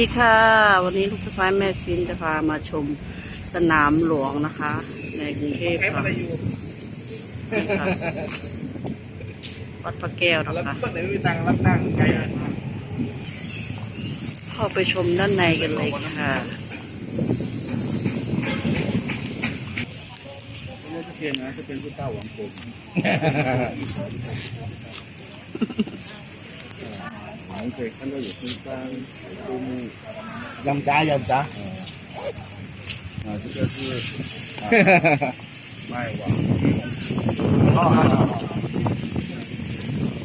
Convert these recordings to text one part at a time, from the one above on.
ดีค่ะ วันนี้ลูกสะพ้ายแม่ฟินจะพามาชมสนามหลวงนะคะ ในกรุงเทพค่ะนี่ค่ะวัดพระแก้วนะแล้วคะก็ไหนไม่มีตังค์รับตังค์ไกลอะเข้าไปชมด้านในกันเลยค่ะไม่จะเพียนนะจะเป็นผู้เต้าหวังผมหวังเค ยัำจ้ายำจ้า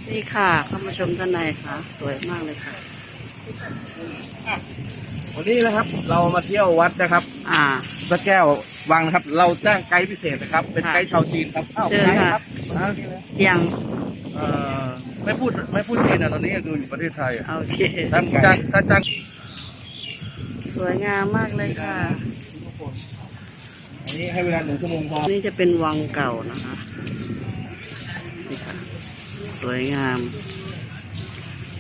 นี่ค่ะเข้ามาชมท่านในค่ะ สวยมากเลยค่ะ วันนี้นะครับเรามาเที่ยววัดนะครับ อ่าพระแก้ววังนะครับ เราจ้างไกด์พิเศษนะครับ เป็นไกด์ชาวจีนครับเอ้าชิญไกด์ค่ครับเจียง เอ่อ ไม่พูดไม่พูดจีนนะตอนนี้คืออยู่ประเทศไทยอะโอเคถ้าจ้างถ้าจ้างสวยงามมากเลยค่ะ อันนี้ให้เวลาหนึ่งชั่วโมงพอ นี่จะเป็นวังเก่านะคะ นี่ค่ะ สวยงาม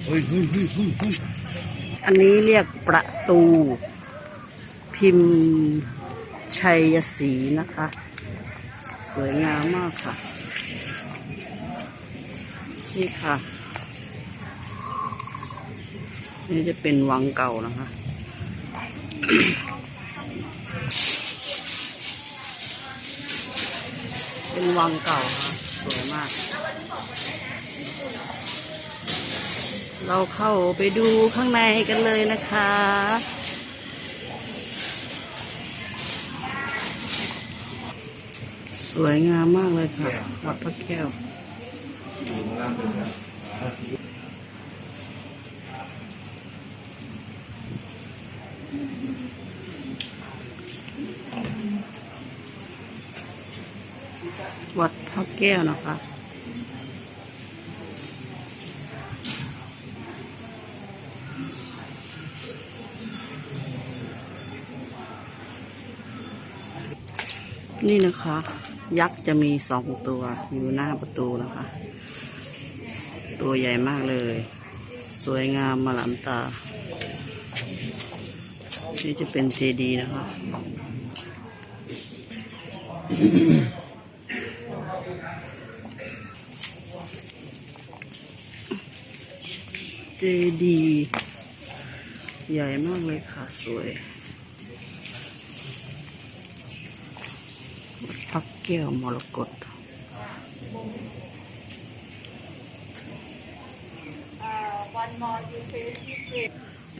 เฮ้ยเฮ้ยเฮ้ยเฮ้ยเฮ้ยอันนี้เรียกประตู พิมพ์ชัยศรีนะคะ สวยงามมากค่ะ นี่ค่ะ นี่จะเป็นวังเก่านะคะเป็นวังเก่าค่ะสวยมาก เราเข้าไปดูข้างในกันเลยนะคะสวยงามมากเลยค่ะ วัดพระแก้ว วัดพระแก้วนะคะนี่นะคะ ยักษ์จะมีสองตัวอยู่หน้าประตูนะคะ ตัวใหญ่มากเลย สวยงามมาหลามตา นี่จะเป็นเจดีนะคะเจดีใหญ่มากเลยค่ะ สวยพักแก้วมรกต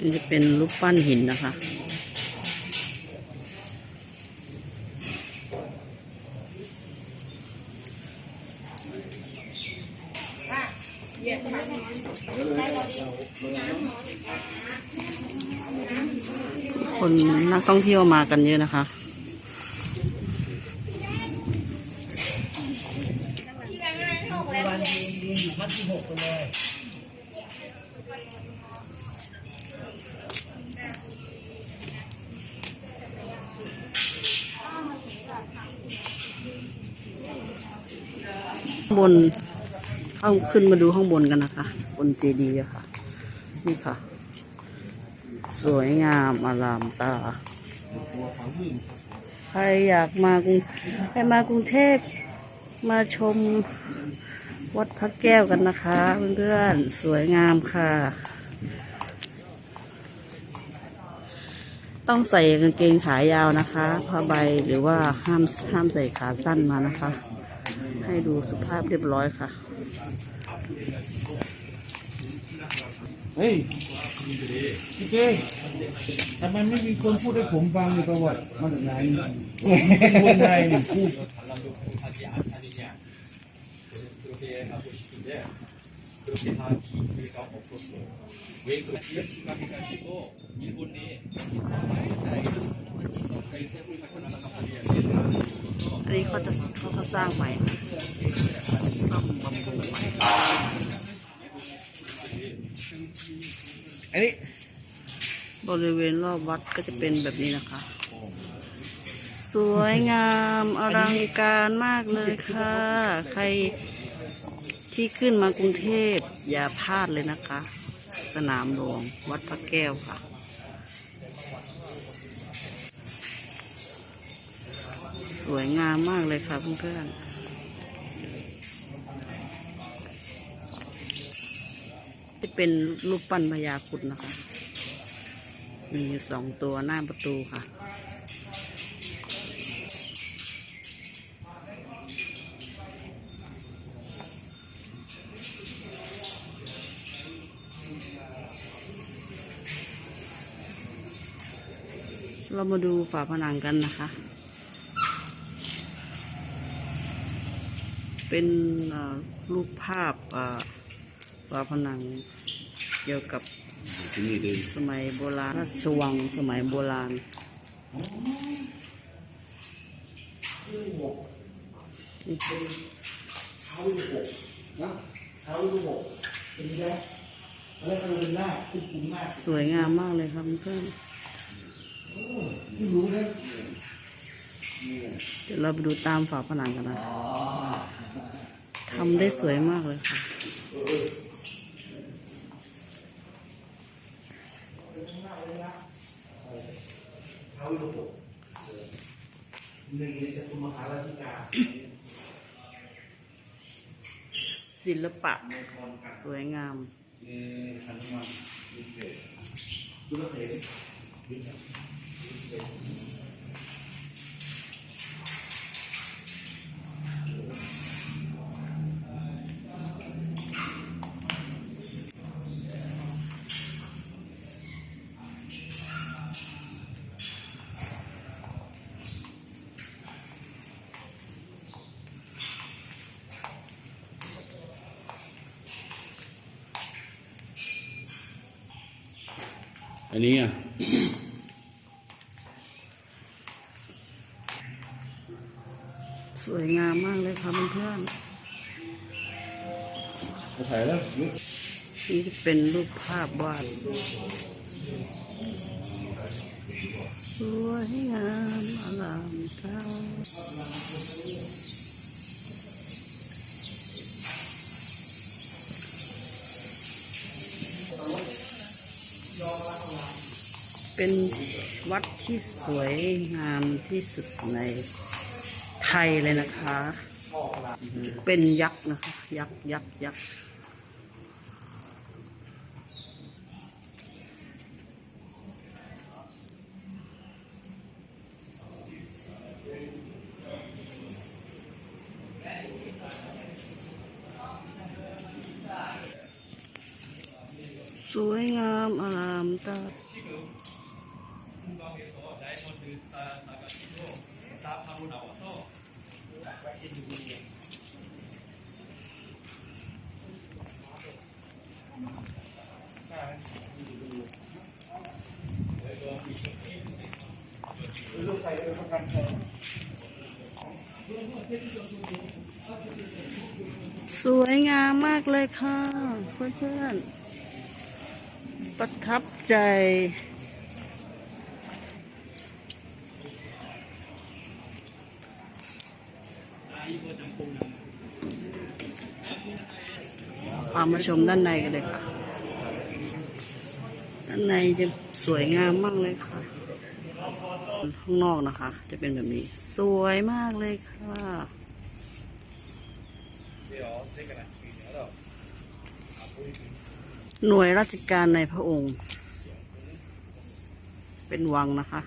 นี่จะเป็นรูปปั้นหินนะคะ คนนักท่องเที่ยวมากันเยอะนะคะ บนเข้าขึ้นมาดูข้างบนกันนะคะบนเจดีย์ค่ะ นี่ค่ะ สวยงามอลามตา ใครอยากมากรุงใครมากรุงเทพมาชมวัดพระแก้วกันนะคะเพื่อนๆสวยงามค่ะ ต้องใส่กางเกงขายาวนะคะผ้าใบหรือว่าห้ามห้ามใส่ขาสั้นมานะคะ ให้ดูสุภาพเรียบร้อยค่ะเฮ้ยพี่เจทำไมไม่มีคนพูดให้ผมฟังเลยประวัติมาจากไหนเป็นคนไทยนี่พูด อันนี้เขาจะเขาก็สร้างใหม่ซ่อมบำรุงใหม่อันนี้บริเวณรอบวัดก็จะเป็นแบบนี้นะคะ สวยงามอลังการมากเลยค่ะ ใครที่ขึ้นมากรุงเทพอย่าพลาดเลยนะคะ สนามหลวงวัดพระแก้วค่ะ สวยงามมากเลยค่ะเพื่อนๆที่เป็นรูปปั้นพญาครุดนะคะ มีอยู่สองตัวหน้าประตูค่ะเรามาดูฝาผนังกันนะคะ เป็นเอ่อรูปภาพเอ่อฝาผนังเกี่ยวกับที่นี่ดีสมัยโบราณราชวังสมัยโบราณนะเท้าลูกหกเป็นไงแล้วก็เป็นหน้าคุ้มคุ้มมาก สวยงามมากเลยครับเพื่อนที่รู้นะเดี๋ยวเราไปดูตามฝาผนังกันนะ ทำได้สวยมากเลยค่ะ ศิลปะ สวยงามเออหันมาดูเสร็จดูเสร็จอันนี้อะสวยงามมากเลยค่ะเพื่อนมาถ่ายแล้วนี่ๆนี่จะเป็นรูปภาพวาดสวยงามอลามเท้ เป็นวัดที่สวยงามที่สุดในไทยเลยนะคะ เป็นยักษ์นะคะ ยักษ์ยักษ์ยักษ์สวยงามอารามตา สวยงามากเลยค่ะเพื่อนๆ ประทับใจ พามาชมด้านในกันเลยค่ะ ด้านในจะสวยงามมากเลยค่ะ ข้างนอกนะคะ จะเป็นแบบนี้ สวยมากเลยค่ะ หน่วยราชการในพระองค์ เป็นวังนะคะ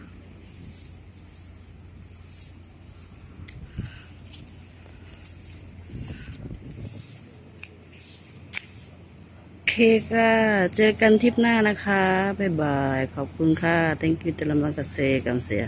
เคค่ะ เจอกันทริปหน้านะคะ บ๊ายบาย ขอบคุณค่ะ thank you ตลำลังกเกษตรกำเสีย